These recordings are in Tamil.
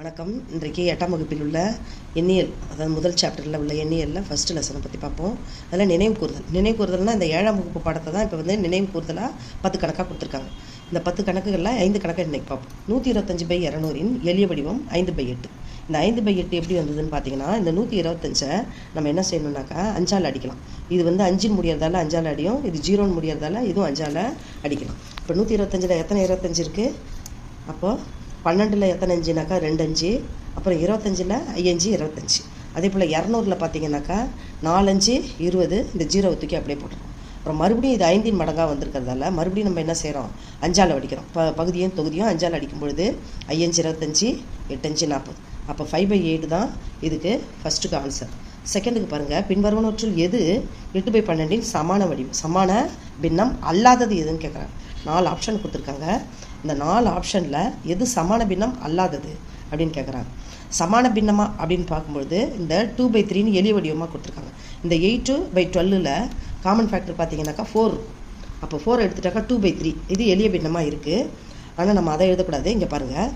வணக்கம். இன்றைக்கு எட்டாம் வகுப்பில் உள்ள எண்ணியல் அதாவது முதல் சாப்டரில் உள்ள எண்ணியலில் ஃபஸ்ட்டு லெசனை பற்றி பார்ப்போம். அதில் நினைவு கூறுதல். நினைவு கூறுதல்னால் இந்த ஏழாம் வகுப்பு பாடத்தை தான் இப்போ வந்து நினைவு கூறுதலாக பத்து கணக்காக கொடுத்துருக்காங்க. இந்த பத்து கணக்குகளில் ஐந்து கணக்கை இன்றைக்கி பார்ப்போம். நூற்றி இருபத்தஞ்சு பை இரநூறின் எளிய வடிவம் ஐந்து பை எட்டு. இந்த ஐந்து பை எட்டு எப்படி வந்ததுன்னு பார்த்தீங்கன்னா இந்த நூற்றி இருபத்தஞ்சை நம்ம என்ன செய்யணும்னாக்கா அஞ்சால் அடிக்கலாம். இது வந்து அஞ்சின் முடியறதால அஞ்சால் அடியும் இது ஜீரோன்னு முடியறதால இதுவும் அஞ்சால் அடிக்கலாம். இப்போ நூற்றி இருபத்தஞ்சில் எத்தனை இருபத்தஞ்சு இருக்குது அப்போது பன்னெண்டில் எத்தனை அஞ்சுனாக்கா ரெண்டு அஞ்சு அப்புறம் இருபத்தஞ்சில் ஐயஞ்சு இருபத்தஞ்சி. அதே போல் இரநூறுல பார்த்தீங்கன்னாக்கா நாலஞ்சு இருபது இந்த ஜீரோவை தூக்கி அப்படியே போட்டுருவோம் அப்புறம் மறுபடியும் இது ஐந்தின் மடங்காக வந்திருக்கிறதால மறுபடியும் நம்ம என்ன செய்கிறோம் அஞ்சால் அடிக்கிறோம். ப பகுதியும் தொகுதியும் அஞ்சால் அடிக்கும் பொழுது ஐயஞ்சு இருபத்தஞ்சி எட்டஞ்சு நாற்பது. அப்போ ஃபைவ் பை எயிட் தான் இதுக்கு ஃபஸ்ட்டுக்கு ஆன்சர் செகண்டுக்கு பாருங்கள் பின்வருவனவற்றுள் எது? எட்டு பை பன்னெண்டின் சமான வடிவம். சமான பின்னம் அல்லாதது எதுன்னு கேட்குறாங்க நாலு ஆப்ஷன் கொடுத்துருக்காங்க. இந்த நாலு ஆப்ஷனில் எது சமான பின்னம் அல்லாதது அப்படின்னு கேட்குறாங்க சமான பின்னமா அப்படின்னு பார்க்கும்பொழுது இந்த டூ பை த்ரீன்னு எளிய வடிவமாக கொடுத்துருக்காங்க. இந்த எயிட்டு பை டுவெல்லில் காமன் ஃபேக்டர் பார்த்தீங்கன்னாக்கா ஃபோர் அப்போ ஃபோர் எடுத்துட்டாக்கா டூ பை த்ரீ இது எளிய பின்னமாக இருக்குது ஆனால் நம்ம அதை எழுதக்கூடாது. இங்கே பாருங்கள்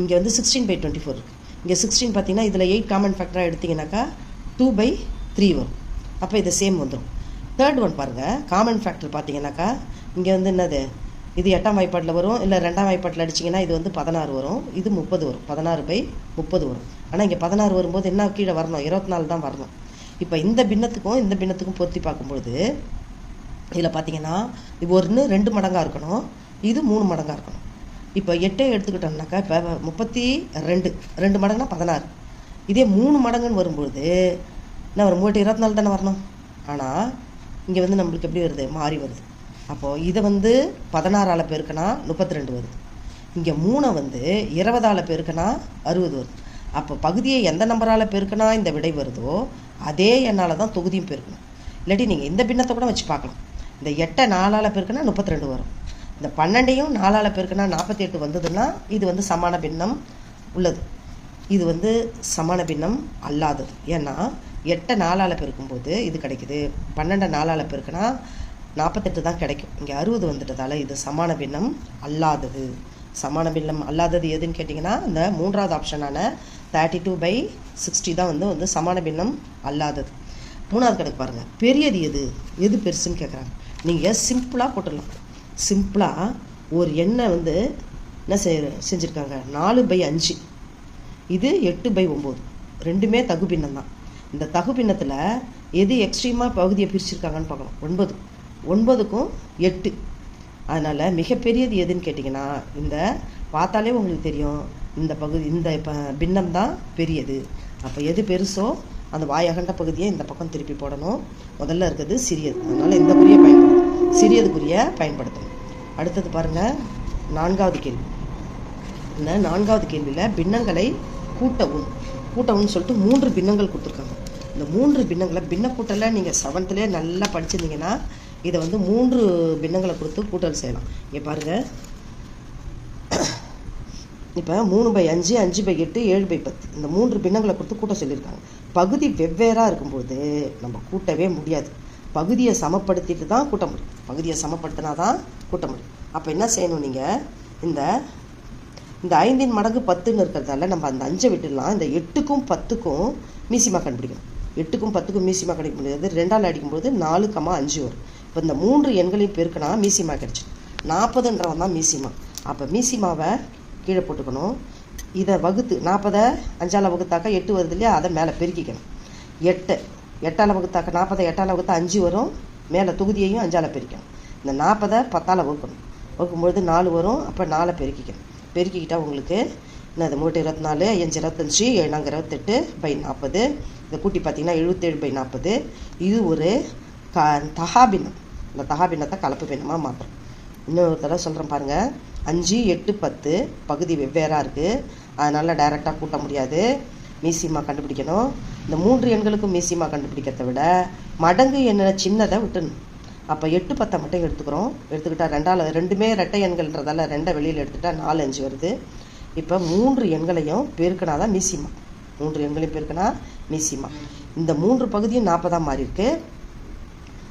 இங்கே வந்து சிக்ஸ்டீன் பை டுவெண்ட்டி ஃபோர் இருக்குது இங்கே சிக்ஸ்டீன் பார்த்தீங்கன்னா இதில் எயிட் காமன் ஃபேக்டராக எடுத்திங்கனாக்கா டூ பை த்ரீ வரும். அப்போ இது சேம் வந்துடும் தேர்ட் ஒன் பாருங்கள் காமன் ஃபேக்டர் பார்த்தீங்கன்னாக்கா இங்கே வந்து என்னது? இது எட்டாம் வாய்ப்பாட்டில் வரும் இல்லை ரெண்டாம் வாய்ப்பாட்டில் அடிச்சிங்கன்னா இது வந்து பதினாறு வரும் இது முப்பது வரும். பதினாறு பை முப்பது வரும். ஆனால் இங்கே பதினாறு வரும்போது என்ன கீழே வரணும்? இருபத்தி நாலு தான் வரணும். இப்போ இந்த பின்னத்துக்கும் இந்த பின்னத்துக்கும் பொருத்தி பார்க்கும்பொழுது இதில் பார்த்தீங்கன்னா இது ஒன்று ரெண்டு மடங்காக இருக்கணும் இது மூணு மடங்காக இருக்கணும். இப்போ எட்டே எடுத்துக்கிட்டோம்னாக்கா இப்போ முப்பத்தி ரெண்டு ரெண்டு மடங்குனா பதினாறு. இதே மூணு மடங்குன்னு வரும்பொழுது என்ன வரும் மூட்டு இருபத்தி நாலு தானே வரணும்? ஆனால் இங்கே வந்து நம்மளுக்கு எப்படி வருது? மாறி வருது. அப்போது இதை வந்து பதினாறால் பெருக்கினா முப்பத்தி ரெண்டு வருது. இங்கே மூணை வந்து இருபதால் பெருக்கினா அறுபது வருது. அப்போ பகுதியை எந்த நம்பரால் பெருக்கினா இந்த விடை வருதோ அதே எண்ணால் தான் தொகுதியும் பெருக்கணும். இல்லாட்டி நீங்கள் இந்த பின்னத்தை கூட வச்சு பார்க்கலாம். இந்த எட்டை நாலால் பெருக்கினா முப்பத்தி ரெண்டு வரும். இந்த பன்னெண்டையும் நாலால் பெருக்கினா நாற்பத்தி எட்டு வந்ததுன்னா இது வந்து சமான பின்னம் உள்ளது. இது வந்து சமான பின்னம் அல்லாதது. ஏன்னா எட்டை நாலால் பெருக்கும்போது இது கிடைக்குது. பன்னெண்டை நாலால் பெருக்கினா நாற்பத்தெட்டு தான் கிடைக்கும். இங்கே அறுபது வந்துட்டதால் இது சமான பின்னம் அல்லாதது. சமான பின்னம் அல்லாதது எதுன்னு கேட்டிங்கன்னா இந்த மூன்றாவது ஆப்ஷனான தேர்ட்டி டூ பை சிக்ஸ்டி தான் வந்து வந்து சமான பின்னம் அல்லாதது. மூணாவது கணக்கு பாருங்கள் பெரியது எது? எது பெருசுன்னு கேட்குறாங்க நீங்கள் சிம்பிளாக போட்டுடலாம். சிம்பிளாக ஒரு எண்ணெய் வந்து என்ன செய் செஞ்சுருக்காங்க? நாலு பை அஞ்சு. இது எட்டு பை ஒம்பது. ரெண்டுமே தகு பின்னம் தான் இந்த தகு பின்னத்தில் எது எக்ஸ்ட்ரீமாக பகுதியை பிரிச்சிருக்காங்கன்னு பார்க்கணும் ஒன்பது. ஒன்பதுக்கும் எட்டு. அதனால் மிகப்பெரியது எதுன்னு கேட்டிங்கன்னா இந்த பார்த்தாலே உங்களுக்கு தெரியும். இந்த பகுதி இந்த இப்போ பின்னம் தான் பெரியது. அப்போ எது பெருசோ அந்த வாயகண்ட பகுதியை இந்த பக்கம் திருப்பி போடணும். முதல்ல இருக்கிறது சிறியது. அதனால் இந்த குறியை பயன்படுத்தணும். சிறியதுக்குரிய பயன்படுத்தணும். அடுத்தது பாருங்கள் நான்காவது கேள்வி. இந்த நான்காவது கேள்வியில் பின்னங்களை கூட்டவும் கூட்டவும்னு சொல்லிட்டு மூன்று பின்னங்கள் கொடுத்துருக்காங்க. இந்த மூன்று பின்னங்களை பின்ன கூட்டலை நீங்கள் செவன்த்துலேயே நல்லா படிச்சிருந்தீங்கன்னா இதை வந்து மூன்று பின்னங்களை கொடுத்து கூட்டல் செய்யலாம். இங்கே பாருங்கள் இப்போ மூணு பை அஞ்சு அஞ்சு பை எட்டு ஏழு பை பத்து. இந்த மூன்று பின்னங்களை கொடுத்து கூட்ட சொல்லியிருக்காங்க. பகுதி வெவ்வேறாக இருக்கும்போது நம்ம கூட்டவே முடியாது. பகுதியை சமப்படுத்திட்டு தான் கூட்ட முடியும். பகுதியை சமப்படுத்தினா தான் கூட்ட முடியும். அப்போ என்ன செய்யணும் நீங்கள் இந்த இந்த ஐந்தின் மடங்கு பத்துன்னு இருக்கிறதால நம்ம அந்த அஞ்சை விட்டுடலாம். இந்த எட்டுக்கும் பத்துக்கும் மீசிமா கண்டுபிடிக்கணும். எட்டுக்கும் பத்துக்கும் மீசிமா கிடைக்க முடியாது. ரெண்டால் அடிக்கும்போது நாலு கமா அஞ்சு வரும். இப்போ இந்த மூன்று எண்களையும் பெருக்கினா மீசிமா கிடச்சி நாற்பதுன்றவன் தான் மீசிமா. அப்போ மீசிமாவை கீழே போட்டுக்கணும். இதை வகுத்து நாற்பதை அஞ்சால் வகுத்தாக்கா எட்டு வருது இல்லையா? அதை மேலே பெருக்கிக்கணும். எட்டு. எட்டால் வகுத்தாக்க நாற்பதை எட்டால் வகுத்தா அஞ்சு வரும். மேலே தொகுதியையும் அஞ்சால் பெருக்கணும். இந்த நாற்பதை பத்தால் வகுக்கணும். வகுக்கும்பொழுது நாலு வரும். அப்போ நாலை பெருக்கிக்கணும். பெருக்கிக்கிட்டால் உங்களுக்கு? என்னது மூட்டை இருபத்தி நாலு அஞ்சு இருபத்தஞ்சி ஏழாங்க இருபத்தெட்டு பை நாற்பது. இதை கூட்டி பார்த்தீங்கன்னா எழுபத்தேழு பை நாற்பது. இது ஒரு க தகாபினம் இந்த தகாபினத்தை கலப்பு பின்னமாக மாற்றும் இன்னொரு தடவை சொல்கிறேன் பாருங்கள் அஞ்சு எட்டு பத்து. பகுதி வெவ்வேறாக இருக்குது அதனால் டைரெக்டாக கூட்ட முடியாது. மீசிமா கண்டுபிடிக்கணும். இந்த மூன்று எண்களுக்கும் மீசிமா கண்டுபிடிக்கிறத விட மடங்கு என்னென்ன சின்னதை விட்டுணும். அப்போ எட்டு பத்தை மட்டும் எடுத்துக்கிறோம். எடுத்துக்கிட்டால் ரெண்டால் ரெண்டுமே ரெட்டை எண்கள்ன்றதால ரெண்டை வெளியில் எடுத்துகிட்டா நாலு அஞ்சு வருது. இப்போ மூன்று எண்களையும் பெருக்கினா தான் மீசிமா. மூன்று எண்களையும் பெருக்கினா மீசிமா. இந்த மூன்று பகுதியும் நாற்பதாக மாறி இருக்கு.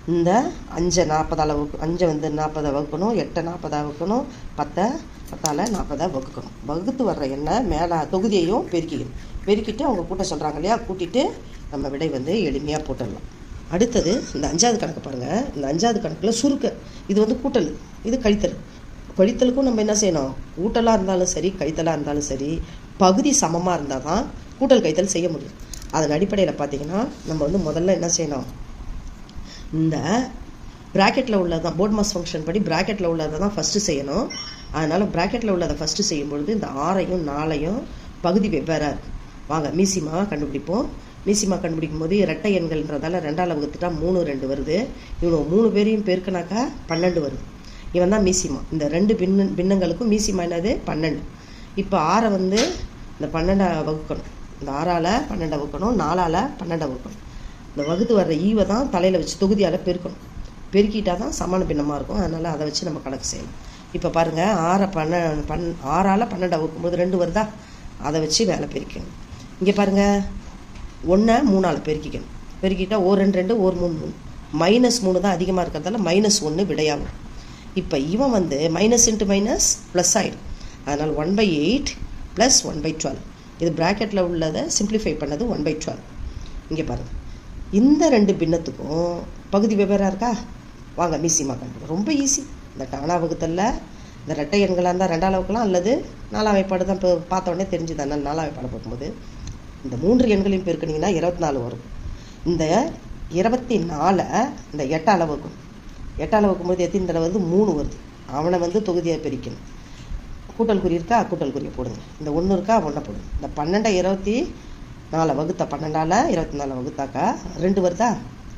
இந்த அஞ்சை நாற்பதால் வகு அஞ்சை வந்து நாற்பதை வகுக்கணும் எட்டை நாற்பதாக வகுக்கணும் பத்தை பத்தால் நாற்பதாக வகுக்கணும். வகுத்து வர்ற எண்ணை மேலே தொகுதியையும் பெருக்கிக்கணும். பெருக்கிட்டு அவங்க கூட்ட சொல்கிறாங்க இல்லையா? கூட்டிட்டு நம்ம விடை வந்து எளிமையாக போட்டுடலாம். அடுத்தது இந்த அஞ்சாவது கணக்கு பாருங்கள் இந்த அஞ்சாவது கணக்கில் சுருக்க. இது வந்து கூட்டல். இது கழித்தல். கழித்தலுக்கும் நம்ம என்ன செய்யணும்? கூட்டலாக இருந்தாலும் சரி கழித்தலாக இருந்தாலும் சரி பகுதி சமமாக இருந்தால் தான் கூட்டல் கழித்தல் செய்ய முடியும். அதன் அடிப்படையில் பார்த்தீங்கன்னா நம்ம வந்து முதல்ல என்ன செய்யணும்? இந்த ப்ராக்கெட்டில் உள்ளது தான் போர்ட் மாஸ் ஃபங்க்ஷன் படி ப்ராக்கெட்டில் உள்ளதை தான் ஃபஸ்ட்டு செய்யணும். அதனால் ப்ராக்கெட்டில் உள்ளதை ஃபஸ்ட்டு செய்யும்பொழுது இந்த ஆறையும் நாளையும் பகுதி வெவ்வேறாக இருக்குது வாங்க மீசிமாக கண்டுபிடிப்போம். மீசிமா கண்டுபிடிக்கும் போது இரட்டை எண்கள்ன்றதால ரெண்டால் வகுத்துட்டா மூணு ரெண்டு வருது. இவங்க மூணு பேரையும் பெருக்கினாக்கா பன்னெண்டு வருது. இவன் தான் மீசிமா. இந்த ரெண்டு பின்ன பின்னங்களுக்கும் மீசிமா என்னது? பன்னெண்டு. இப்போ ஆறை வந்து இந்த பன்னெண்டை வகுக்கணும். இந்த ஆறால் பன்னெண்டை வகுக்கணும் நாலால் பன்னெண்டை வகுக்கணும். இந்த வகுத்து வர்ற ஈவை தான் தலையில் வச்சு தொகுதியால் பெருக்கணும். பெருக்கிட்டா தான் சமான பின்னமாக இருக்கும். அதனால் அதை வச்சு நம்ம கணக்கு செய்யணும் இப்போ பாருங்கள் ஆறை பன்ன பன் ஆறால் பன்னெண்டை வகுக்கும்போது ரெண்டு வருதா? அதை வச்சு வேலை பெருக்கணும். இங்கே பாருங்கள் ஒன்றை மூணால் பெருக்கிக்கணும். பெருக்கிட்டால் ஓர் ரெண்டு ரெண்டு ஓர் மூணு மூணு. மைனஸ் மூணு தான் அதிகமாக இருக்கிறதால மைனஸ் ஒன்று விடையாகும். இப்போ இவன் வந்து மைனஸ் இன்ட்டு மைனஸ் ப்ளஸ் ஆகிடும் அதனால் one by eight plus one by twelve இது ப்ராக்கெட்டில் உள்ளதை சிம்பிளிஃபை பண்ணது ஒன் பை டுவெல் இங்கே பாருங்கள் இந்த ரெண்டு பின்னத்துக்கும் பகுதி வெவ்வேறாக இருக்கா? வாங்க மீசிமா கண்டு ரொம்ப ஈஸி இந்த டானா வகுத்தல்ல இந்த ரெட்டை எண்களாக இருந்தால் ரெண்டாம் அளவுக்குலாம் அல்லது நாலாம் வைப்பாடு தான் இப்போ பார்த்த உடனே தெரிஞ்சுது. அதனால் நாலாம் வைப்பாடு பார்க்கும்போது இந்த மூன்று எண்களையும் பெருக்கினீங்கன்னா இருபத்தி நாலு வரும். இந்த இருபத்தி நாலை இந்த எட்டால் வகுக்கும். எட்டால் போது எத்தனை தடவை வருது? மூணு வருது. அவனை வந்து தொகுதியாக பிரிக்கணும். கூட்டல் குறி இருக்கா? கூட்டல் குறியை போடுங்க. இந்த ஒன்று இருக்கா? ஒன்றை போடுங்க. இந்த பன்னெண்டை இருபத்தி நாலு வகுத்தா பன்னெண்டால் இருபத்தி நாலு வகுத்தாக்கா ரெண்டு வருதா?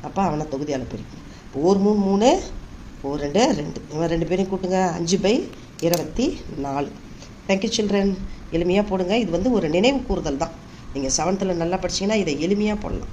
அப்போ அவனை தொகுதியால் பிரிக்கும். ஒரு மூணு மூணு ஒரு ரெண்டு ரெண்டு. இவன் ரெண்டு பேரையும் கூட்டுங்க. அஞ்சு பை இருபத்தி நாலு தேங்க்யூ சில்ட்ரன் எளிமையாக போடுங்க. இது வந்து ஒரு நினைவு கூறுதல் தான். நீங்கள் செவன்த்தில் நல்லா படிச்சீங்கன்னா இதை எளிமையாக போடலாம்.